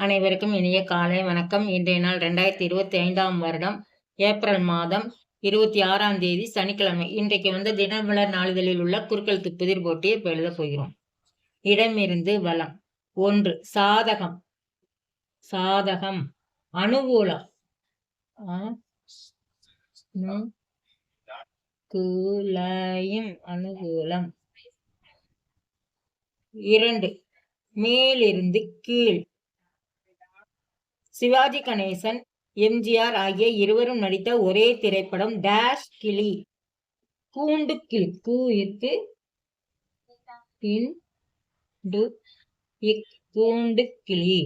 அனைவருக்கும் இனிய காலை வணக்கம். இன்றைய நாள் ரெண்டாயிரத்தி இருபத்தி ஐந்தாம் வருடம் ஏப்ரல் மாதம் இருபத்தி ஆறாம் தேதி சனிக்கிழமை. இன்றைக்கு வந்து தினமலர் நாளிதழில் உள்ள குறுக்கெழுத்து புதிர் போட்டியை இப்போ எழுத போகிறோம். இடமிருந்து வளம். ஒன்று சாதகம். சாதகம். அனுகூலம். கூலயும் அனுகூலம். இரண்டு மேலிருந்து கீழ். சிவாஜி கணேசன் எம்ஜிஆர் ஆகிய இருவரும் நடித்த ஒரே திரைப்படம் டேஷ் கிளி. கூண்டு கிளி. கூயிற்கு கூண்டு கிளி.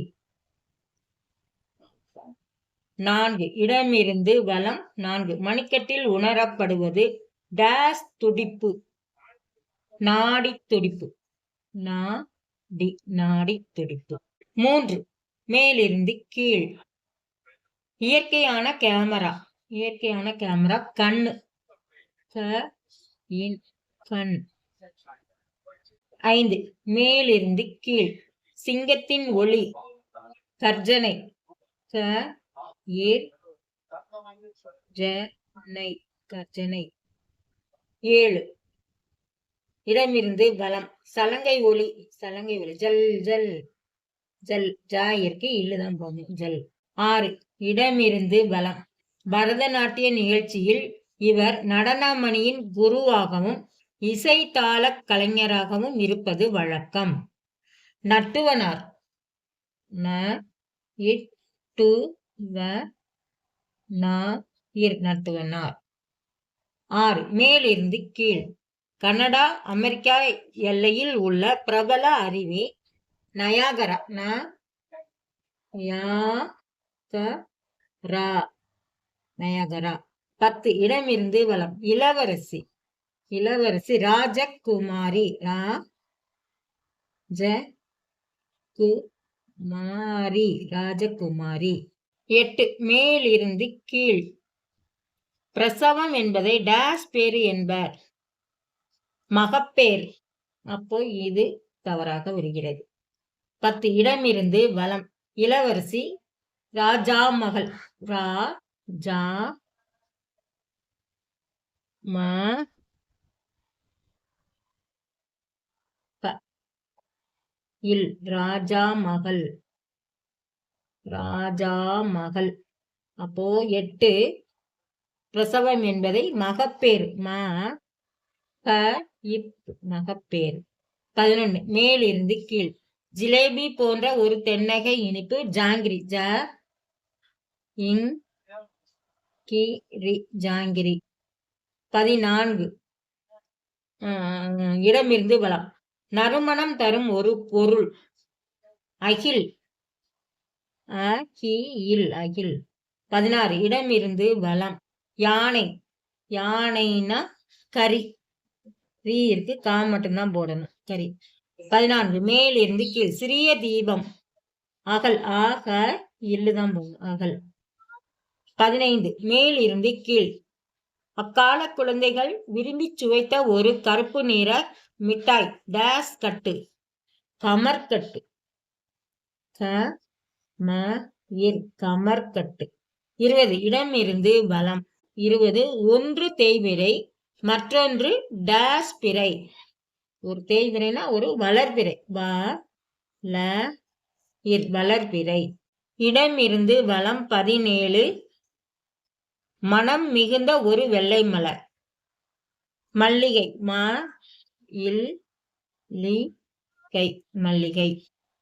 நான்கு. இடமிருந்து வலம் நான்கு. மணிக்கட்டில் உணரப்படுவது டேஷ் துடிப்பு. நாடி துடிப்பு. நாடி நாடி துடிப்பு. மூன்று. மேலிருந்து கீழ். இயற்கையான கேமரா இயற்கையான கேமரா கண்ணு. கண். ஐந்து. மேலிருந்து கீழ். சிங்கத்தின் ஒளி கர்ஜனை கர்ஜனை. ஏழு. இடமிருந்து வலம். சலங்கை ஒளி சலங்கை ஒளி. ஜல் ஜல். ஜல் ஜாயிற்கு இல்லுதான் போகும் ஜல். ஆறு இடமிருந்து பலம் பரதநாட்டிய நிகழ்ச்சியில் இவர் நடனமணியின் குருவாகவும் இசை தாள கலைஞராகவும் இருப்பது வழக்கம். நட்டுவனார். ந டு வ நட்டுவனார். ஆறு மேலிருந்து கீழ். கனடா அமெரிக்கா எல்லையில் உள்ள பிரபல அருவி நயாகரா ந யா க ரா. நயாகரா. பத்து இடமிருந்து வளம். இளவரசி. இளவரசி ராஜகுமாரி. ரா ஜ கு மாரி ராஜகுமாரி. எட்டு மேலிருந்து கீழ். பிரசவம் என்பதை டேஷ் பேரு என்பர். மகப்பேர் அப்போ இது தவறாக வருகிறது. பத்து இடமிருந்து வலம். இளவரசி ராஜா மகள். ரா ஜா ம இல் ராஜா மகள். ராஜா மகள். அப்போ எட்டு பிரசவம் என்பதை மகப்பேர் ம ப இப் மகப்பேர் பதினொன்னு மேலிருந்து கீழ். ஜிலேபி போன்ற ஒரு தென்னகை இனிப்பு ஜாங்கிரி ஜ இங் கி ரி ஜாங்கிரி. பதினான்கு. இடமிருந்து வளம். நறுமணம் தரும் ஒரு பொருள். அகில். அகில் அகில். பதினாறு. இடமிருந்து வளம். யானை. யானைனா கறி. ரீ இருக்கு கா மட்டும்தான் போடணும். கறி. பதினான்கு. மேலிருந்து கீழ். சிறிய தீபம். அகல். ஆக இல்லுதான் போகும் அகல். பதினைந்து. மேலிருந்து கீழ். அக்கால குழந்தைகள் விரும்பி சுவைத்த ஒரு கருப்பு நிற மிட்டாய். டேஸ் கட்டு. கமர்கட்டு க ம கமர்கட்டு இருபது. இடம் இருந்து பலம் இருபது. ஒன்று தேய்விரை மற்றொன்று டேஸ் பிறை. ஒரு தேய்விரைனா ஒரு வளர்பிறை வ ல வளர்பிறை இடம் இருந்து வளம் பதினேழு மனம் மிகுந்த ஒரு வெள்ளை மலர். மல்லிகை ம இல் லி கை மல்லிகை.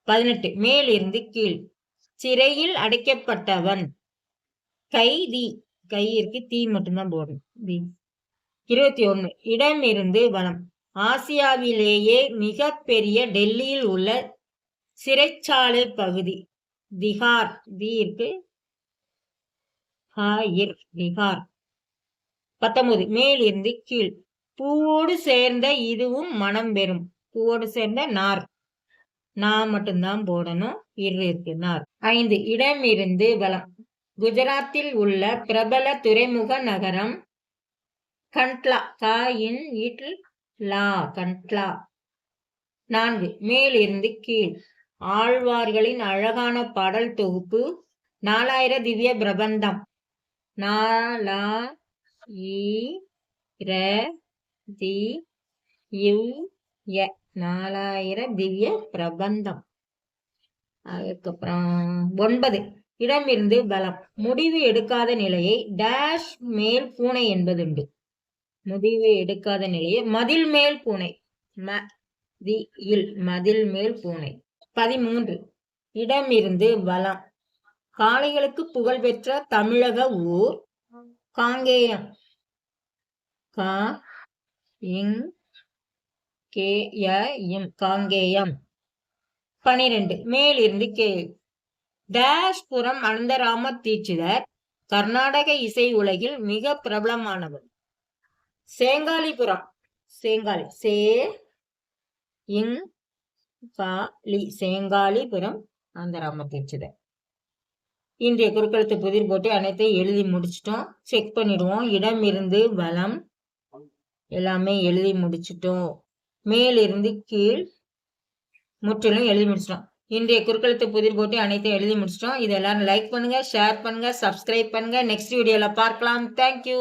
பதினெட்டு மேலிருந்து கீழ். சிறையில் அடைக்கப்பட்டவன். கைதி கையிற்கு தீ மட்டும்தான் போடும் இருபத்தி ஒன்று இடம் இருந்து வனம் ஆசியாவிலேயே மிக பெரிய டெல்லியில் உள்ள சிறைச்சாலை பகுதி திகார் தீர்க்கு திகார். பத்தொன்பது மேலிருந்து கீழ். பூவோடு சேர்ந்த இதுவும் மனம் பெறும். பூவோடு சேர்ந்த நார். நான் மட்டும்தான் போடணும் இரு இருக்கு நார். ஐந்து இடம் இருந்து குஜராத்தில் உள்ள பிரபல துறைமுக நகரம் கண்ட்லா. காயின் வீட்டில் லா கண்ட்லா நான்கு மேலிருந்து கீழ். ஆழ்வார்களின் அழகான பாடல் தொகுப்பு நாலாயிர திவ்ய பிரபந்தம். நாலா ர தி ய நாலாயிர திவ்ய பிரபந்தம். அதுக்கப்புறம் ஒன்பது இடமிருந்து பலம். முடிவு எடுக்காத நிலையை டேஷ் மேல் பூனை என்பதுண்டு. முடிவு எடுக்காத நிலையே மதில் மேல் பூனை. ம தி இல் மதில் மேல் பூனை. பதிமூன்று. இடமிருந்து வளம் காளைகளுக்கு புகழ்பெற்ற தமிழக ஊர் காங்கேயம். கா இங் கே ய இம் காங்கேயம். பனிரெண்டு. மேலிருந்து கே. டேஷ் புறம் அனந்தராம தீட்சிதர். கர்நாடக இசை உலகில் மிக பிரபலமானவர். சேங்காலிபுரம். சேங்காலி. சே இங் காலி சேங்காலிபுரம் அனந்தராம தீட்சிதர் இன்றைய குறுக்கெழுத்து புதிர் போட்டு அனைத்தையும் எழுதி முடிச்சிட்டோம். செக் பண்ணிடுவோம். இடம் இருந்து வளம் எல்லாமே எழுதி முடிச்சிட்டோம். மேலிருந்து கீழ் முற்றிலும் எழுதி முடிச்சிட்டோம். இன்றைய குறுக்கெழுத்து புதிர் போட்டு அனைத்தையும் எழுதி முடிச்சிட்டோம். இது எல்லாரும் லைக் பண்ணுங்க ஷேர் பண்ணுங்க சப்ஸ்கிரைப் பண்ணுங்க. நெக்ஸ்ட் வீடியோல பார்க்கலாம். தேங்க்யூ